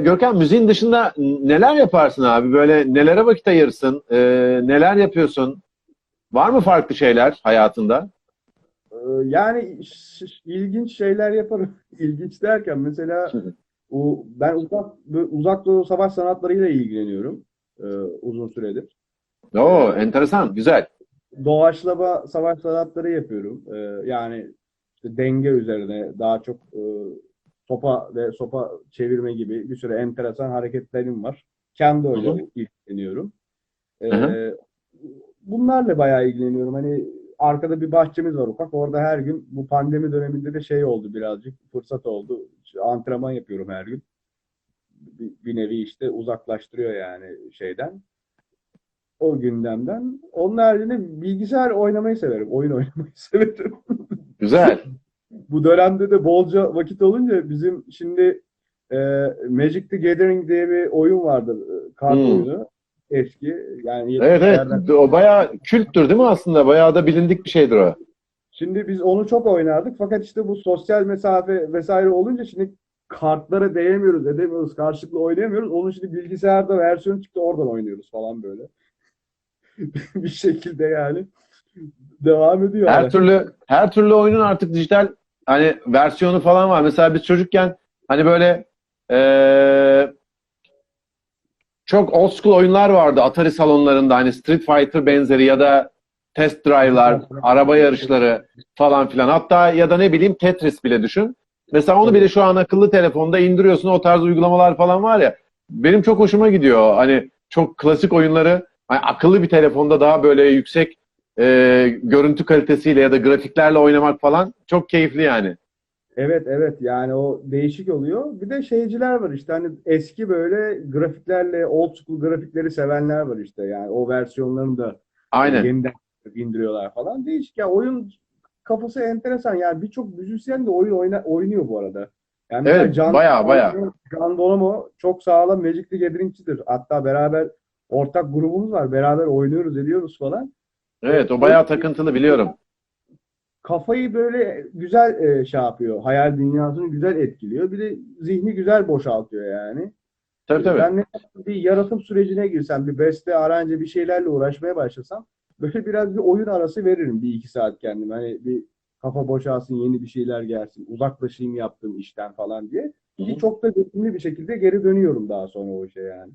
Görkem müziğin dışında neler yaparsın abi? Böyle nelere vakit ayırırsın? Ee, neler yapıyorsun? Var mı farklı şeyler hayatında? Ee, Yani ilginç şeyler yaparım. İlginç derken mesela o ben uzak uzak doğu savaş sanatlarıyla ilgileniyorum e, uzun süredir. Oo, enteresan, güzel. Doğaçlama savaş sanatları yapıyorum. Ee, Yani işte denge üzerine daha çok e, sopa ve sopa çevirme gibi bir sürü enteresan hareketlerim var. Kendi öyle ilgileniyorum. Ee, bunlarla bayağı ilgileniyorum. Hani arkada bir bahçemiz var ufak. Orada her gün bu pandemi döneminde de şey oldu birazcık fırsat oldu. Antrenman yapıyorum her gün. Bir, bir nevi işte uzaklaştırıyor yani şeyden. O gündemden. Onun haricinde bilgisayar oynamayı severim. Oyun oynamayı severim. Güzel. Bu dönemde de bolca vakit olunca bizim şimdi e, Magic the Gathering diye bir oyun vardır. e, Kart Hmm. oyunu. Eski. Yani Evet, evet. 70'lerden. O bayağı kültür değil mi aslında? Bayağı da bilindik bir şeydir o. Şimdi biz onu çok oynardık. Fakat işte bu sosyal mesafe vesaire olunca şimdi kartlara değemiyoruz, edemiyoruz, karşılıklı oynayamıyoruz. Onun şimdi bilgisayarda versiyon çıktı oradan oynuyoruz falan böyle. bir şekilde yani devam ediyor. Her hala. türlü her türlü oyunun artık dijital hani versiyonu falan var. Mesela biz çocukken hani böyle eee, çok old school oyunlar vardı Atari salonlarında hani Street Fighter benzeri ya da test drive'lar, araba yarışları falan filan. Hatta ya da ne bileyim Tetris bile düşün. Mesela onu bile şu an akıllı telefonda indiriyorsun o tarz uygulamalar falan var ya. Benim çok hoşuma gidiyor. Hani çok klasik oyunları hani akıllı bir telefonda daha böyle yüksek e, görüntü kalitesiyle ya da grafiklerle oynamak falan çok keyifli yani. Evet evet yani o değişik oluyor. Bir de şeyciler var işte hani eski böyle grafiklerle old school grafikleri sevenler var işte yani o versiyonlarını da Aynen. yeniden indiriyorlar falan. Değişik ya oyun kafası enteresan yani birçok müzisyen de oyun oyna, oynuyor bu arada. Yani Evet, bayağı, bayağı. Can Bonomo çok sağlam Magic the Gathering'çidir. Hatta beraber ortak grubumuz var. Beraber oynuyoruz, ediyoruz falan. Evet o bayağı takıntılı biliyorum. kafayı böyle güzel e, şey yapıyor. Hayal dünyasını güzel etkiliyor. Bir de zihni güzel boşaltıyor yani. Tabii tabii. Ben ne bir yaratım sürecine girsem, bir beste, aranje bir şeylerle uğraşmaya başlasam böyle biraz bir oyun arası veririm bir iki saat kendime. Hani bir kafa boşalsın, yeni bir şeyler gelsin, uzaklaşayım yaptığım işten falan diye. Hı hı. Ki çok da verimli bir şekilde geri dönüyorum daha sonra o işe yani.